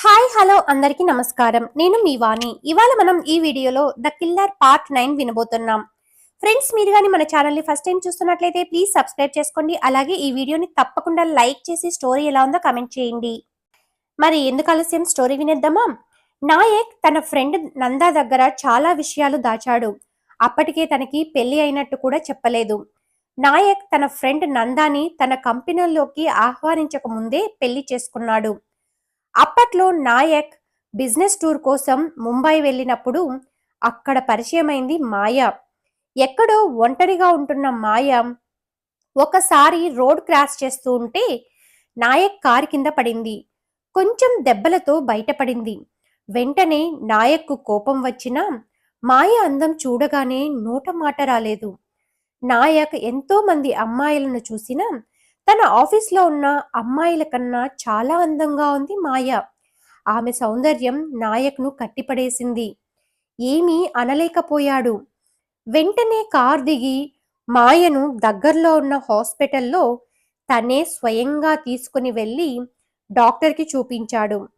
Hi hello అందరికీ నమస్కారం. నేను మీ వాణి. ఇవాళ మనం ఈ వీడియోలో ద కిల్లర్ పార్ట్ నైన్ వినబోతున్నాం. ఫ్రెండ్స్ మీరు కానీ మన ఛానల్ని ఫస్ట్ టైం చూస్తున్నట్లయితే ప్లీజ్ సబ్స్క్రైబ్ చేసుకోండి. అలాగే ఈ వీడియోని తప్పకుండా లైక్ చేసి స్టోరీ ఎలా ఉందో కమెంట్ చేయండి. మరి ఎందుకు ఆలస్యం? స్టోరీ వినేద్దామా? నాయక్ తన ఫ్రెండ్ నందా దగ్గర చాలా విషయాలు దాచాడు. అప్పటికే తనకి పెళ్ళి అయినట్టు కూడా చెప్పలేదు. నాయక్ తన ఫ్రెండ్ నందాని తన కంపెనీలోకి ఆహ్వానించక ముందే పెళ్ళి చేసుకున్నాడు. అప్పట్లో నాయక్ బిజినెస్ టూర్ కోసం ముంబై వెళ్ళినప్పుడు అక్కడ పరిచయమైంది మాయ. ఎక్కడో ఒంటరిగా ఉంటున్న మాయ ఒకసారి రోడ్ క్రాస్ చేస్తూ ఉంటే నాయక్ కారు కింద పడింది. కొంచెం దెబ్బలతో బయటపడింది. వెంటనే నాయక్కు కోపం వచ్చినా మాయ అందం చూడగానే నోట మాట రాలేదు. నాయక్ ఎంతో మంది అమ్మాయిలను చూసినా తన ఆఫీస్లో ఉన్న అమ్మాయిల కన్నా చాలా అందంగా ఉంది మాయ. ఆమె సౌందర్యం నాయక్ను కట్టిపడేసింది. ఏమీ అనలేకపోయాడు. వెంటనే కార్ దిగి మాయను దగ్గరలో ఉన్న హాస్పిటల్లో తనే స్వయంగా తీసుకుని వెళ్ళి డాక్టర్కి చూపించాడు.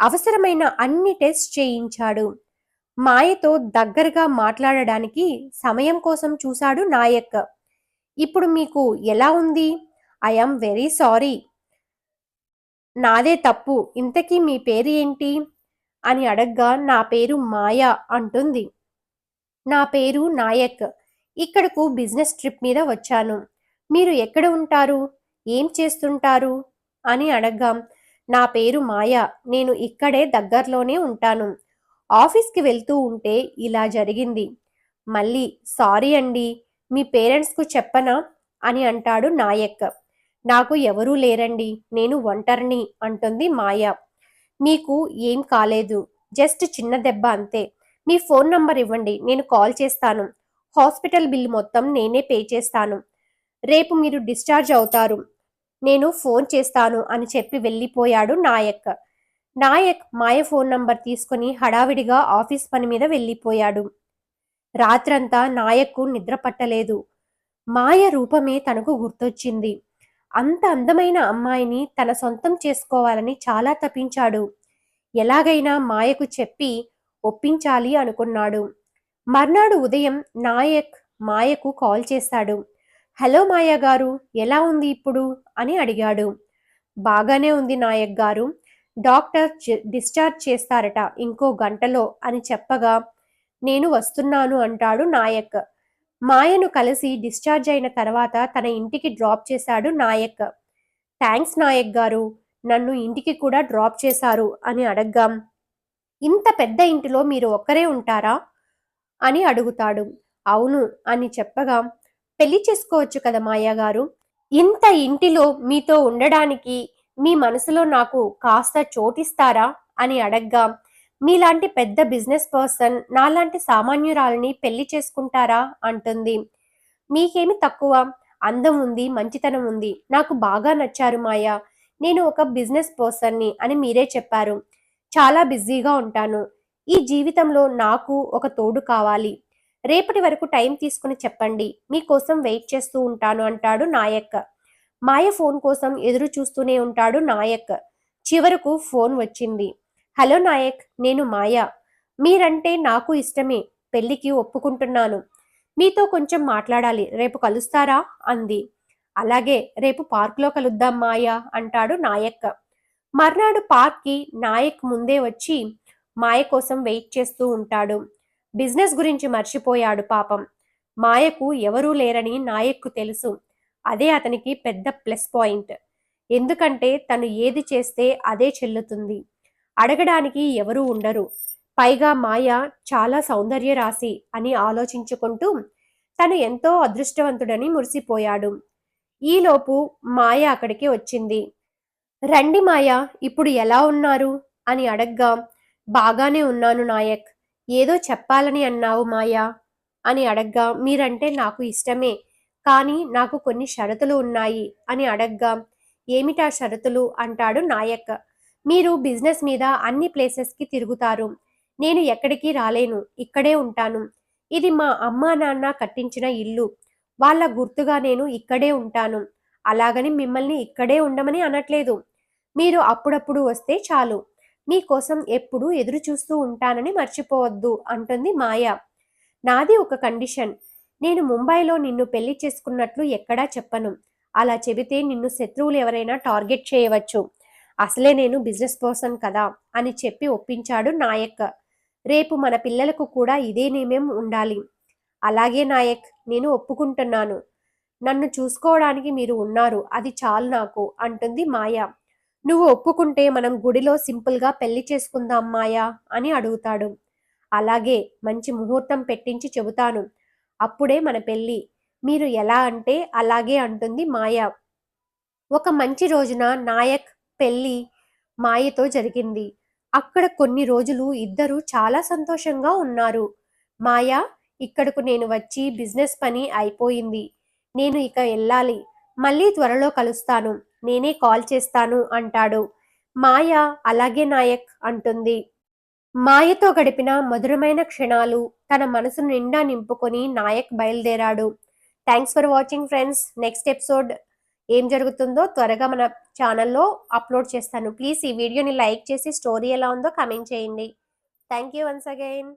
అవసరమైన అన్ని టెస్ట్ చేయించాడు. మాయతో దగ్గరగా మాట్లాడడానికి సమయం కోసం చూశాడు నాయక్. ఇప్పుడు మీకు ఎలా ఉంది? ఐఎమ్ వెరీ సారీ నాదే తప్పు. ఇంతకీ మీ పేరు ఏంటి అని అడగ్గా నా పేరు మాయా అంటుంది. నా పేరు నాయక్. ఇక్కడకు బిజినెస్ ట్రిప్ మీద వచ్చాను. మీరు ఎక్కడ ఉంటారు? ఏం చేస్తుంటారు? అని అడగ్గా నా పేరు మాయా. నేను ఇక్కడే దగ్గరలోనే ఉంటాను. ఆఫీస్కి వెళ్తూ ఉంటే ఇలా జరిగింది. మళ్ళీ సారీ అండి. మీ పేరెంట్స్కు చెప్పనా? అని అంటాడు నాయక్. నాకు ఎవరూ లేరండి నేను ఒంటరిని అంటుంది మాయ. నీకు ఏం కాలేదు జస్ట్ చిన్న దెబ్బ అంతే. మీ ఫోన్ నంబర్ ఇవ్వండి నేను కాల్ చేస్తాను. హాస్పిటల్ బిల్ మొత్తం నేనే పే చేస్తాను. రేపు మీరు డిశ్చార్జ్ అవుతారు. నేను ఫోన్ చేస్తాను అని చెప్పి వెళ్ళిపోయాడు నాయక్. నాయక్ మాయ ఫోన్ నంబర్ తీసుకుని హడావిడిగా ఆఫీస్ పని మీద వెళ్ళిపోయాడు. రాత్రంతా నాయక్కు నిద్ర పట్టలేదు. మాయ రూపమే తనకు గుర్తొచ్చింది. అంత అందమైన అమ్మాయిని తన సొంతం చేసుకోవాలని చాలా తపించాడు. ఎలాగైనా మాయకు చెప్పి ఒప్పించాలి అనుకున్నాడు. మర్నాడు ఉదయం నాయక్ మాయకు కాల్ చేశాడు. హలో మాయ గారు ఎలా ఉంది ఇప్పుడు? అని అడిగాడు. బాగానే ఉంది నాయక్ గారు. డాక్టర్ డిశ్చార్జ్ చేస్తారట ఇంకో గంటలో అని చెప్పగా నేను వస్తున్నాను అంటాడు నాయక్. మాయను కలిసి డిశ్చార్జ్ అయిన తర్వాత తన ఇంటికి డ్రాప్ చేశాడు నాయక్. థ్యాంక్స్ నాయక్ గారు నన్ను ఇంటికి కూడా డ్రాప్ చేశారు అని అడగ్గాం. ఇంత పెద్ద ఇంటిలో మీరు ఒక్కరే ఉంటారా? అని అడుగుతాడు. అవును అని చెప్పగా. పెళ్ళి చేసుకోవచ్చు కదా మాయా గారు. ఇంత ఇంటిలో మీతో ఉండడానికి మీ మనసులో నాకు కాస్త చోటిస్తారా? అని అడగ్గాం. మీలాంటి పెద్ద బిజినెస్ పర్సన్ నాలాంటి సామాన్యురాలని పెళ్ళి చేసుకుంటారా? అంటుంది. మీకేమి తక్కువ? అందం ఉంది మంచితనం ఉంది. నాకు బాగా నచ్చారు మాయా. నేను ఒక బిజినెస్ పర్సన్ని అని మీరే చెప్పారు. చాలా బిజీగా ఉంటాను. ఈ జీవితంలో నాకు ఒక తోడు కావాలి. రేపటి వరకు టైం తీసుకుని చెప్పండి. మీకోసం వెయిట్ చేస్తూ ఉంటాను అంటాడు నాయక్. మాయ ఫోన్ కోసం ఎదురు చూస్తూనే ఉంటాడు నాయక్. చివరకు ఫోన్ వచ్చింది. హలో నాయక్ నేను మాయా. మీరంటే నాకు ఇష్టమే పెళ్ళికి ఒప్పుకుంటున్నాను. మీతో కొంచెం మాట్లాడాలి రేపు కలుస్తారా? అంది. అలాగే రేపు పార్క్లో కలుద్దాం మాయా అంటాడు నాయక్ మర్నాడు పార్క్కి నాయక్ ముందే వచ్చి మాయ కోసం వెయిట్ చేస్తూ ఉంటాడు. బిజినెస్ గురించి మర్చిపోయాడు పాపం. మాయకు ఎవరూ లేరని నాయక్కు తెలుసు. అదే అతనికి పెద్ద ప్లస్ పాయింట్. ఎందుకంటే తను ఏది చేస్తే అదే చెల్లుతుంది. అడగడానికి ఎవరూ ఉండరు. పైగా మాయ చాలా సౌందర్య రాశి అని ఆలోచించుకుంటూ తను ఎంతో అదృష్టవంతుడని మురిసిపోయాడు. ఈలోపు మాయ అక్కడికి వచ్చింది. రండి మాయ ఇప్పుడు ఎలా ఉన్నారు? అని అడగ్గా. బాగానే ఉన్నాను నాయక్. ఏదో చెప్పాలని అన్నావు మాయా అని అడగ్గా. మీరంటే నాకు ఇష్టమే కానీ నాకు కొన్ని షరతులు ఉన్నాయి అని అడగ్గా. ఏమిటా షరతులు? అంటాడు నాయక్. మీరు బిజినెస్ మీద అన్ని ప్లేసెస్కి తిరుగుతారు. నేను ఎక్కడికి రాలేను ఇక్కడే ఉంటాను. ఇది మా అమ్మా నాన్న కట్టించిన ఇల్లు. వాళ్ళ గుర్తుగా నేను ఇక్కడే ఉంటాను. అలాగని మిమ్మల్ని ఇక్కడే ఉండమని అనట్లేదు. మీరు అప్పుడప్పుడు వస్తే చాలు. మీకోసం ఎప్పుడూ ఎదురు చూస్తూ ఉంటానని మర్చిపోవద్దు అంటుంది మాయ. నాది ఒక కండిషన్. నేను ముంబైలో నిన్ను పెళ్ళి చేసుకున్నట్లు ఎక్కడా చెప్పను. అలా చెబితే నిన్ను శత్రువులు ఎవరైనా టార్గెట్ చేయవచ్చు. అసలే నేను బిజినెస్ పర్సన్ కదా అని చెప్పి ఒప్పించాడు నాయక్. రేపు మన పిల్లలకు కూడా ఇదే నియమం ఉండాలి. అలాగే నాయక్ నేను ఒప్పుకుంటున్నాను. నన్ను చూసుకోవడానికి మీరు ఉన్నారు. అది చాలు నాకు అంటుంది మాయ. నువ్వు ఒప్పుకుంటే మనం గుడిలో సింపుల్గా పెళ్ళి చేసుకుందాం మాయా అని అడుగుతాడు. అలాగే మంచి ముహూర్తం పెట్టించి చెబుతాను. అప్పుడే మన పెళ్ళి మీరు ఎలా అంటే అలాగే అంటుంది మాయ. ఒక మంచి రోజున నాయక్ పెళ్ళి మాయతో జరిగింది. అక్కడ కొన్ని రోజులు ఇద్దరు చాలా సంతోషంగా ఉన్నారు. మాయ ఇక్కడకు నేను వచ్చి బిజినెస్ పని అయిపోయింది. నేను ఇక వెళ్ళాలి. మళ్ళీ త్వరలో కలుస్తాను. నేనే కాల్ చేస్తాను అంటాడు. మాయ అలాగే నాయక్ అంటుంది. మాయతో గడిపిన మధురమైన క్షణాలు తన మనసు నిండా నింపుకొని నాయక్ బయలుదేరాడు. Thanks for watching friends next episode ఏం జరుగుతుందో త్వరగా మన ఛానల్లో అప్లోడ్ చేస్తాను. ప్లీజ్ ఈ వీడియోని లైక్ చేసి స్టోరీ ఎలా ఉందో కమెంట్ చేయండి. Thank you once again.